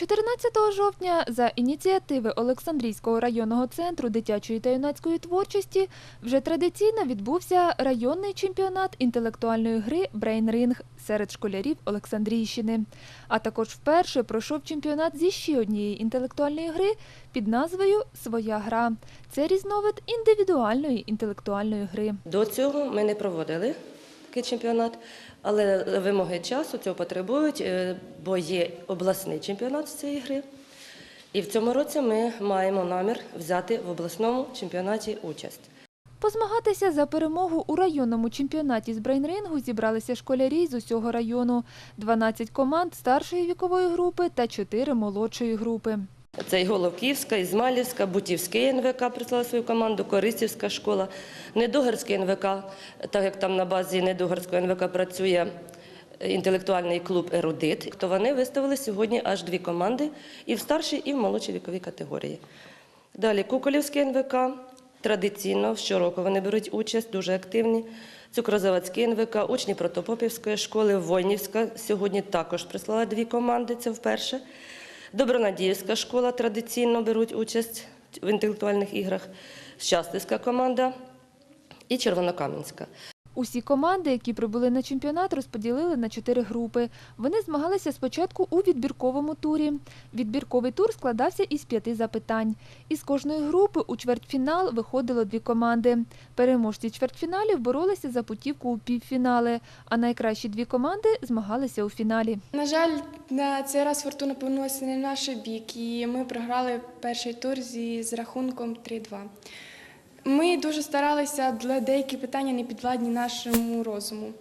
14 жовтня за ініціативи Олександрійського районного центру дитячої та юнацької творчості вже традиційно відбувся районний чемпіонат інтелектуальної гри «Брейнринг» серед школярів Олександрійщини. А також вперше пройшов чемпіонат зі ще однієї інтелектуальної гри під назвою Своя гра. Це різновид індивідуальної інтелектуальної гри. До цього ми не проводили такий чемпіонат, але вимоги часу цього потребують, е, бо є обласний чемпіонат з цієї гри. І в цьому році ми маємо намір взяти в обласному чемпіонаті участь. Позмагатися за перемогу у районному чемпіонаті з брейнрингу зібралися школярі з усього району. 12 команд старшої вікової групи та 4 молодшої групи. Це і Головківська, Ізмайлівська, Бутівський НВК прислала свою команду, Користівська школа, Недугарський НВК, так як там на базі Недугарського НВК працює інтелектуальний клуб Ерудит, то вони виставили сьогодні аж дві команди і в старшій, і в молодшій віковій категорії. Далі Куколівський НВК. Традиційно щороку вони беруть участь, дуже активні. Цукрозаводський НВК, учні Протопопівської школи, Войнівська сьогодні також прислала дві команди, це вперше. Добронадіївська школа традиційно беруть участь в інтелектуальних іграх, Щастівська команда і Червонокам'янська. Усі команди, які прибули на чемпіонат, розподілили на чотири групи. Вони змагалися спочатку у відбірковому турі. Відбірковий тур складався із п'яти запитань. Із кожної групи у чвертьфінал виходило дві команди. Переможці чвертьфіналів боролися за путівку у півфінали, а найкращі дві команди змагалися у фіналі. На жаль, на цей раз фортуна повернулася не в наш бік, і ми програли перший тур зі з рахунком 3-2. Ми дуже старалися, деякі питання не підвладні нашому розуму.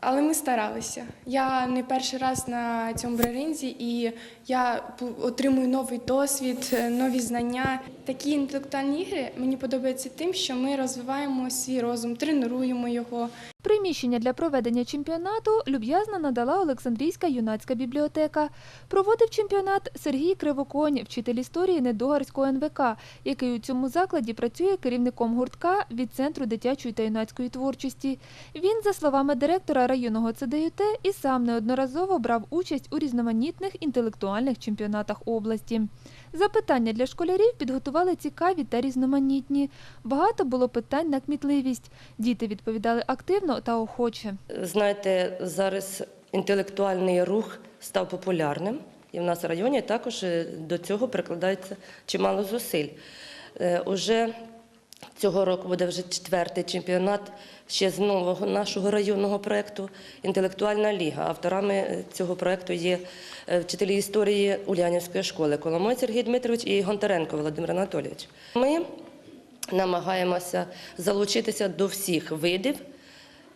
Але ми старалися. Я не перший раз на цьому бреринзі, і я отримую новий досвід, е, нові знання. Такі інтелектуальні ігри мені подобаються тим, що ми розвиваємо свій розум, тренуємо його. Приміщення для проведення чемпіонату люб'язно надала Олександрійська юнацька бібліотека. Проводив чемпіонат Сергій Кривоконь, вчитель історії Недогарського НВК, який у цьому закладі працює керівником гуртка від Центру дитячої та юнацької творчості. Він, за словами директора районного ЦДЮТ, і сам неодноразово брав участь у різноманітних інтелектуальних чемпіонатах області. Запитання для школярів підготували цікаві та різноманітні. Багато було питань на кмітливість. Діти відповідали активно та охоче. Знаєте, зараз інтелектуальний рух став популярним, і в нас в районі також е, до цього прикладається чимало зусиль. Е, Уже цього року буде вже четвертий чемпіонат ще з нового нашого районного проєкту Інтелектуальна ліга. Авторами е, цього проєкту є е, вчителі історії Ульянівської школи Коломой Сергій Дмитрович і Гонтаренко Володимир Анатолійович. Ми намагаємося залучитися до всіх видів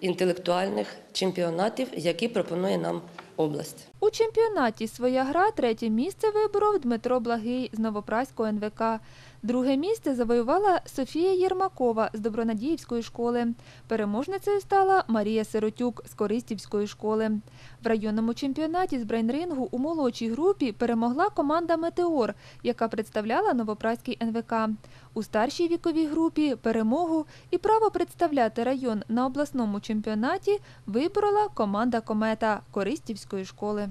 інтелектуальних чемпіонатів, які пропонує нам область. У чемпіонаті своя гра третє місце виборов Дмитро Благий з Новопраського НВК. Друге місце завоювала Софія Єрмакова з Добронадіївської школи. Переможницею стала Марія Сиротюк з Користівської школи. В районному чемпіонаті з брейнрингу у молодшій групі перемогла команда Метеор, яка представляла Новопраський НВК. У старшій віковій групі перемогу і право представляти район на обласному чемпіонаті виборола команда Комета Користівської школи.